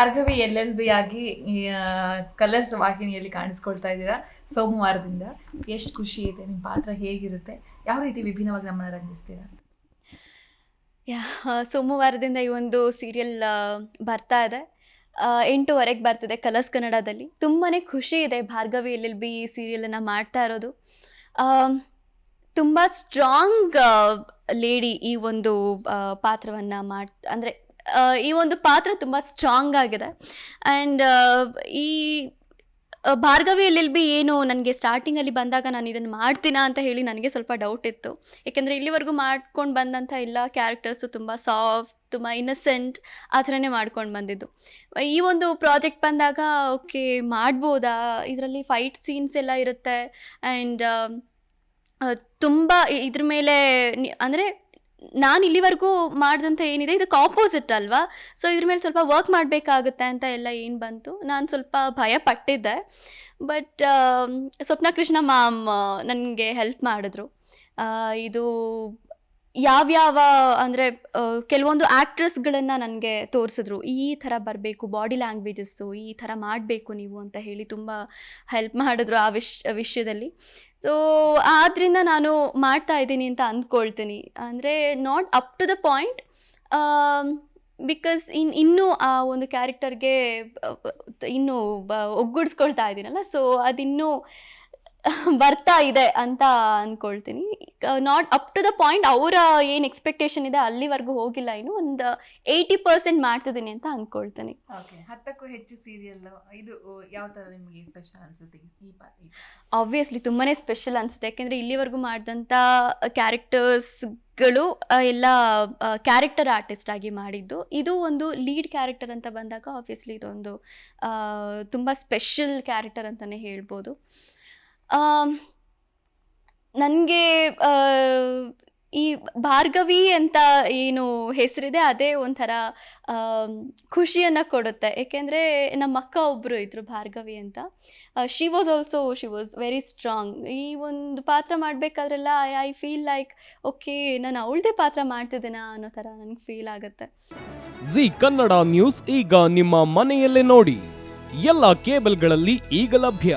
Bhargavi L L B ಆಗಿ Colors ವಾಹಿನಿಯಲ್ಲಿ ಕಾಣಿಸ್ಕೊಳ್ತಾ ಇದ್ದೀರಾ? ಸೋಮವಾರದಿಂದ. ಎಷ್ಟು ಖುಷಿ ಇದೆ ನಿಮ್ಮ ಪಾತ್ರ ಹೇಗಿರುತ್ತೆ? ಯಾವ ರೀತಿ ವಿಭಿನ್ನವಾಗಿ ನಮ್ಮನ್ನ ರಂಜಿಸ್ತೀರಾ? ಯಾ ಸೋಮವಾರದಿಂದ ಈ ಒಂದು ಸೀರಿಯಲ್ ಬರ್ತಾ ಇದೆ. ಎಂಟುವರೆಗೆ ಬರ್ತಿದೆ ಕಲರ್ಸ್ ಕನ್ನಡದಲ್ಲಿ. ತುಂಬಾ ಖುಷಿ ಇದೆ ಭಾರ್ಗವಿ ಎಲ್ ಎಲ್ ಬಿ ಸೀರಿಯಲನ್ನು ಮಾಡ್ತಾ ಇರೋದು. ತುಂಬ ಸ್ಟ್ರಾಂಗ್ ಲೇಡಿ ಈ ಒಂದು ಪಾತ್ರವನ್ನು ಮಾಡ್, ಅಂದರೆ ಈ ಒಂದು ಪಾತ್ರ ತುಂಬ ಸ್ಟ್ರಾಂಗ್ ಆಗಿದೆ. ಆ್ಯಂಡ್ ಈ ಭಾರ್ಗವಿಯಲ್ಲಿ ಬಿ ಏನು ನನಗೆ ಸ್ಟಾರ್ಟಿಂಗಲ್ಲಿ ಬಂದಾಗ ನಾನು ಇದನ್ನು ಮಾಡ್ತೀನಾ ಅಂತ ಹೇಳಿ ನನಗೆ ಸ್ವಲ್ಪ ಡೌಟ್ ಇತ್ತು. ಏಕೆಂದರೆ ಇಲ್ಲಿವರೆಗೂ ಮಾಡ್ಕೊಂಡು ಬಂದಂಥ ಎಲ್ಲ ಕ್ಯಾರೆಕ್ಟರ್ಸು ತುಂಬ ಸಾಫ್ಟ್ ತುಂಬ ಇನ್ನಸೆಂಟ್ ಆ ಥರನೇ ಮಾಡ್ಕೊಂಡು ಬಂದಿದ್ದು. ಈ ಒಂದು ಪ್ರಾಜೆಕ್ಟ್ ಬಂದಾಗ ಓಕೆ ಮಾಡ್ಬೋದಾ? ಇದರಲ್ಲಿ ಫೈಟ್ ಸೀನ್ಸ್ ಎಲ್ಲ ಇರುತ್ತೆ. ಆ್ಯಂಡ್ ತುಂಬ ಇದ್ರ ಮೇಲೆ ಅಂದರೆ ನಾನು ಇಲ್ಲಿವರೆಗೂ ಮಾಡಿದಂಥ ಏನಿದೆ, ಇದಕ್ಕೆ ಆಪೋಸಿಟ್ ಅಲ್ವಾ? ಸೊ ಇದ್ರ ಮೇಲೆ ಸ್ವಲ್ಪ ವರ್ಕ್ ಮಾಡಬೇಕಾಗುತ್ತೆ ಅಂತ ಎಲ್ಲ ಏನು ಬಂತು? ನಾನು ಸ್ವಲ್ಪ ಭಯ ಪಟ್ಟಿದ್ದೆ. ಬಟ್ ಸ್ವಪ್ನ ಕೃಷ್ಣ ಮ್ಯಾಮ್ ನನಗೆ ಹೆಲ್ಪ್ ಮಾಡಿದ್ರು. ಇದು ಯಾವ್ಯಾವ, ಅಂದರೆ ಕೆಲವೊಂದು ಆ್ಯಕ್ಟ್ರೆಸ್ಗಳನ್ನು ನನಗೆ ತೋರಿಸಿದ್ರು. ಈ ಥರ ಬರಬೇಕು ಬಾಡಿ ಲ್ಯಾಂಗ್ವೇಜಸ್ಸು ಈ ಥರ ಮಾಡಬೇಕು ನೀವು ಅಂತ ಹೇಳಿ ತುಂಬ ಹೆಲ್ಪ್ ಮಾಡಿದ್ರು ಆ ವಿಷ್, ವಿಷಯದಲ್ಲಿ. ಸೊ ಆದ್ದರಿಂದ ನಾನು ಮಾಡ್ತಾ ಇದ್ದೀನಿ ಅಂತ ಅಂದ್ಕೊಳ್ತೀನಿ ಅಂದರೆ not up to the point because in, ಇನ್ನೂ ಆ ಒಂದು ಕ್ಯಾರೆಕ್ಟರ್ಗೆ ಇನ್ನೂ ಒಗ್ಗೂಡಿಸ್ಕೊಳ್ತಾ ಇದ್ದೀನಲ್ಲ ಸೊ ಅದಿನ್ನೂ ಬರ್ತಾ ಇದೆ ಅಂತ ಅನ್ಕೊಳ್ತೀನಿ. Not up to the point ಅವರ ಏನು ಎಕ್ಸ್ಪೆಕ್ಟೇಷನ್ ಇದೆ ಅಲ್ಲಿವರೆಗೂ ಹೋಗಿಲ್ಲ ಇನ್ನು ಒಂದು ಏಯ್ಟಿ ಪರ್ಸೆಂಟ್ ಮಾಡ್ತಿದ್ದೀನಿ ಅಂತ ಅನ್ಕೊಳ್ತೀನಿ. ಓಕೆ ಹತ್ತಕ್ಕೂ ಹೆಚ್ಚು ಸೀರಿಯಲ್ ಇದು ಯಾವ ಥರ ನಿಮಗೆ ಸ್ಪೆಷಲ್ ಅನ್ಸುತ್ತೆ ಈ ಬಾರಿ? ಆಬ್ವಿಯಸ್ಲಿ ತುಂಬಾ ಸ್ಪೆಷಲ್ ಅನಿಸುತ್ತೆ. ಯಾಕೆಂದರೆ ಇಲ್ಲಿವರೆಗೂ ಮಾಡಿದಂಥ ಕ್ಯಾರೆಕ್ಟರ್ಸ್ಗಳು ಎಲ್ಲ ಕ್ಯಾರೆಕ್ಟರ್ ಆರ್ಟಿಸ್ಟ್ ಆಗಿ ಮಾಡಿದ್ದು. ಇದು ಒಂದು ಲೀಡ್ ಕ್ಯಾರೆಕ್ಟರ್ ಅಂತ ಬಂದಾಗ ಆಬ್ವಿಯಸ್ಲಿ ಇದೊಂದು ತುಂಬ ಸ್ಪೆಷಲ್ ಕ್ಯಾರೆಕ್ಟರ್ ಅಂತಲೇ ಹೇಳ್ಬೋದು. ನನಗೆ ಈ ಭಾರ್ಗವಿ ಅಂತ ಏನು ಹೆಸರಿದೆ, ಅದೇ ಒಂಥರ ಖುಷಿಯನ್ನು ಕೊಡುತ್ತೆ. ಏಕೆಂದರೆ ನಮ್ಮ ಅಕ್ಕ ಒಬ್ಬರು ಇದ್ದರು ಭಾರ್ಗವಿ ಅಂತ. She was also she was very strong ಈ ಒಂದು ಪಾತ್ರ ಮಾಡಬೇಕಾದ್ರೆಲ್ಲ I I feel like okay ನಾನು ಅವಳದೇ ಪಾತ್ರ ಮಾಡ್ತಿದ್ದೀನಾ ಅನ್ನೋ ಥರ ನನಗೆ ಫೀಲ್ ಆಗುತ್ತೆ. ಜಿ ಕನ್ನಡ ನ್ಯೂಸ್ ಈಗ ನಿಮ್ಮ ಮನೆಯಲ್ಲೇ ನೋಡಿ. ಎಲ್ಲ ಕೇಬಲ್ಗಳಲ್ಲಿ ಈಗ ಲಭ್ಯ.